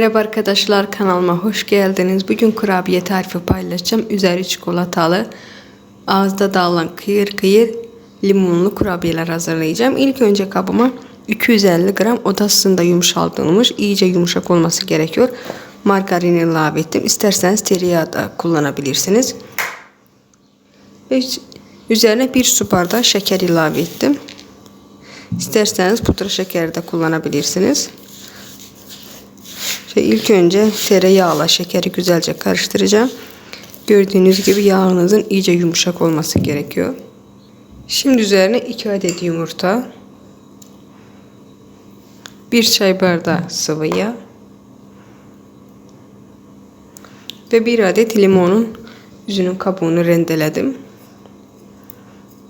Merhaba arkadaşlar kanalıma hoş geldiniz. Bugün kurabiye tarifi paylaşacağım. Üzeri çikolatalı, ağızda dağılan kıyır kıyır limonlu kurabiyeler hazırlayacağım. İlk önce kabıma 250 gram oda ısısında yumuşaldırılmış, iyice yumuşak olması gerekiyor. Margarin ilave ettim. İsterseniz tereyağı da kullanabilirsiniz. Üzerine bir su bardağı şeker ilave ettim. İsterseniz pudra şekeri de kullanabilirsiniz. Şey, ilk önce tereyağla şekeri güzelce karıştıracağım. Gördüğünüz gibi yağınızın iyice yumuşak olması gerekiyor. Şimdi üzerine 2 adet yumurta, 1 çay bardağı sıvı yağ ve 1 adet limonun yüzünün kabuğunu rendeledim.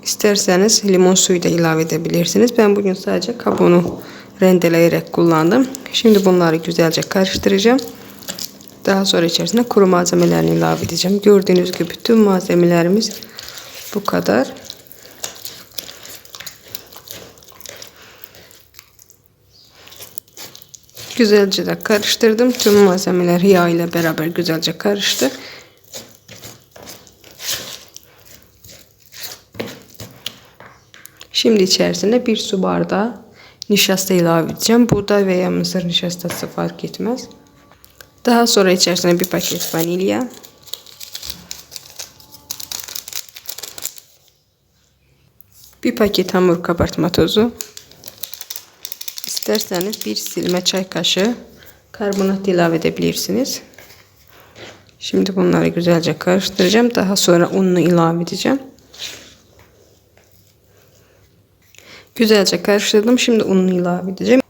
İsterseniz limon suyu da ilave edebilirsiniz. Ben bugün sadece kabuğunu rendeleyerek kullandım. Şimdi bunları güzelce karıştıracağım. Daha sonra içerisine kuru malzemelerini ilave edeceğim. Gördüğünüz gibi bütün malzemelerimiz bu kadar. Güzelce de karıştırdım. Tüm malzemeler yağ ile beraber güzelce karıştı. Şimdi içerisine bir su bardağı nişasta ilave edeceğim. Buğday veya mısır nişastası fark etmez. Daha sonra içerisine bir paket vanilya. Bir paket hamur kabartma tozu. İsterseniz bir silme çay kaşığı karbonat ilave edebilirsiniz. Şimdi bunları güzelce karıştıracağım. Daha sonra ununu ilave edeceğim. Güzelce karıştırdım. Şimdi ununu ilave edeceğim.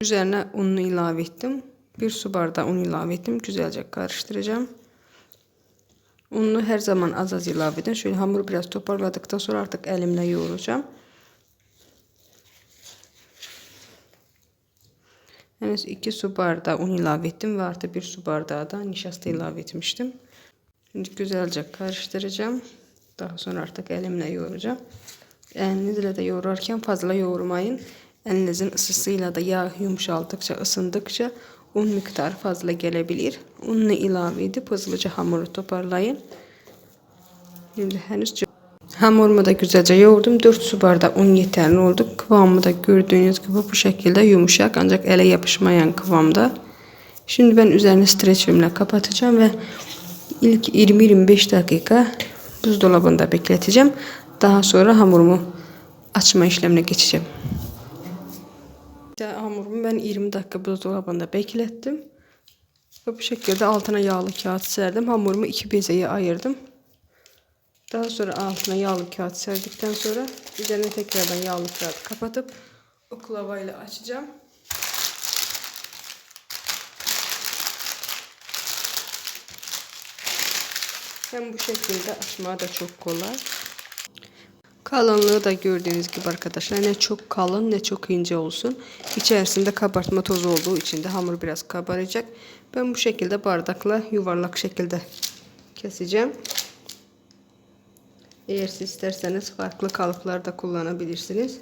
Üzerine ununu ilave ettim. Bir su bardağı un ilave ettim. Güzelce karıştıracağım. Ununu her zaman az az ilave edin. Şöyle hamuru biraz toparladıktan sonra artık elimle yoğuracağım. Henüz 2 su bardağı un ilave ettim ve artı 1 su bardağı da nişasta ilave etmiştim. Şimdi güzelce karıştıracağım. Daha sonra artık elimle yoğuracağım. Elinizle de yoğururken fazla yoğurmayın. Elinizin ısısıyla da yağ yumuşaldıkça, ısındıkça un miktarı fazla gelebilir. Ununu ilave edip hızlıca hamuru toparlayın. Şimdi henüz hamurumu da güzelce yoğurdum. 4 su bardağı un yeterli oldu. Kıvamı da gördüğünüz gibi bu şekilde yumuşak ancak ele yapışmayan kıvamda. Şimdi ben üzerine streç filmle kapatacağım ve ilk 20-25 dakika buzdolabında bekleteceğim. Daha sonra hamurumu açma işlemine geçeceğim. Hamurumu ben 20 dakika buzdolabında beklettim. Ve bu şekilde altına yağlı kağıt serdim. Hamurumu iki bezeye ayırdım. Daha sonra altına yağlı kağıt serdikten sonra üzerine tekrardan yağlı kağıt kapatıp oklavayla açacağım. Hem bu şekilde açmaya da çok kolay. Kalınlığı da gördüğünüz gibi arkadaşlar ne çok kalın ne çok ince olsun. İçerisinde kabartma tozu olduğu için de hamur biraz kabaracak. Ben bu şekilde bardakla yuvarlak şekilde keseceğim. Eğer siz isterseniz farklı kalıplar da kullanabilirsiniz.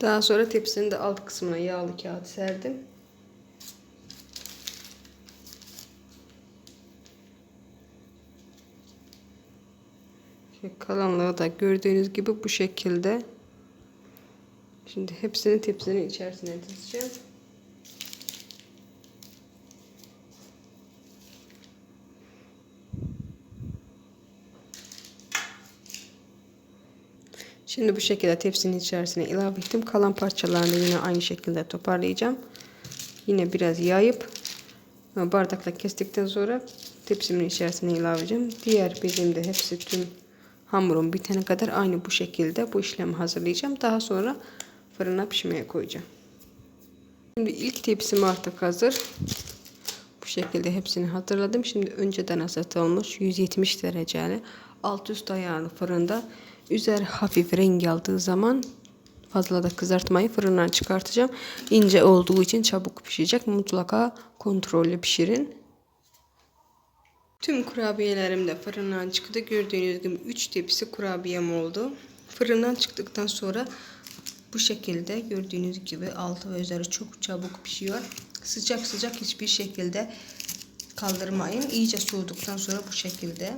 Daha sonra tepsinin de alt kısmına yağlı kağıt serdim. Kalanlığı da gördüğünüz gibi bu şekilde. Şimdi hepsini tepsinin içerisine dizeceğim. Şimdi bu şekilde tepsinin içerisine ilave ettim. Kalan parçalarını yine aynı şekilde toparlayacağım. Yine biraz yayıp bardakla kestikten sonra tepsimin içerisine ilave edeceğim. Diğer bezim de hepsi tüm hamurum bitene kadar aynı bu şekilde bu işlemi hazırlayacağım. Daha sonra fırına pişmeye koyacağım. Şimdi ilk tepsim artık hazır. Bu şekilde hepsini hazırladım. Şimdi önceden ısıtılmış 170 dereceli alt üst ayarlı fırında üzeri hafif renk aldığı zaman fazla da kızartmayı fırından çıkartacağım. İnce olduğu için çabuk pişecek. Mutlaka kontrollü pişirin. Tüm kurabiyelerim de fırından çıktı. Gördüğünüz gibi 3 tepsi kurabiyem oldu. Fırından çıktıktan sonra bu şekilde gördüğünüz gibi altı ve üzeri çok çabuk pişiyor. Sıcak sıcak hiçbir şekilde kaldırmayın. İyice soğuduktan sonra bu şekilde.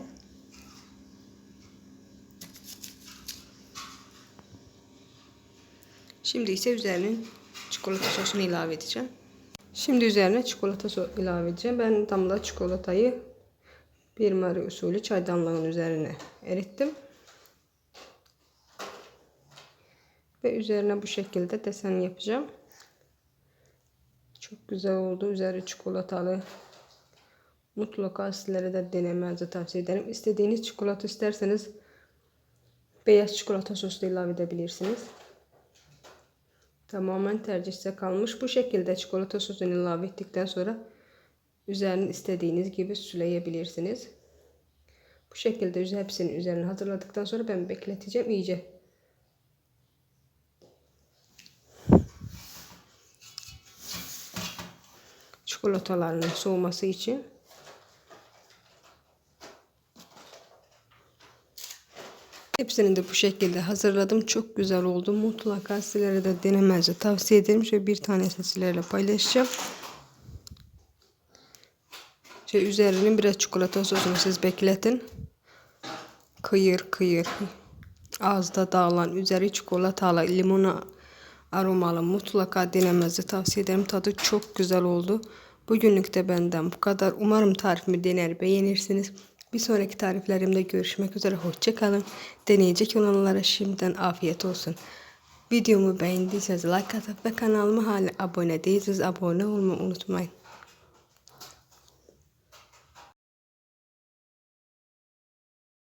Şimdi ise üzerine çikolata sosunu ilave edeceğim. Şimdi üzerine çikolata so- ilave edeceğim. Ben damla çikolatayı bir mari usulü çaydanlığın üzerine erittim. Ve üzerine bu şekilde desen yapacağım. Çok güzel oldu. Üzeri çikolatalı. Mutlaka sizlere de denemenizi tavsiye ederim. İstediğiniz çikolata isterseniz beyaz çikolata sosu da ilave edebilirsiniz. Tamamen tercih size kalmış. Bu şekilde çikolata sosunu ilave ettikten sonra üzerini istediğiniz gibi süleyebilirsiniz. Bu şekilde üze- hepsini üzerine hazırladıktan sonra ben bekleteceğim iyice. Çikolatalarının soğuması için. Hepsini de bu şekilde hazırladım. Çok güzel oldu. Mutlaka sizlere de denemenizi tavsiye ederim. Şöyle bir tane sizlerle paylaşacağım. Şöyle üzerine biraz çikolata sosunu siz bekletin. Kıyır kıyır. Ağızda dağılan üzeri çikolatalı limona aromalı mutlaka denemenizi tavsiye ederim. Tadı çok güzel oldu. Bugünlük de benden bu kadar. Umarım tarifimi dener beğenirsiniz. Bir sonraki tariflerimde görüşmek üzere. Hoşçakalın. Deneyecek olanlara şimdiden afiyet olsun. Videomu beğendiyseniz like atıp ve kanalıma hala abone değilseniz abone olmayı unutmayın.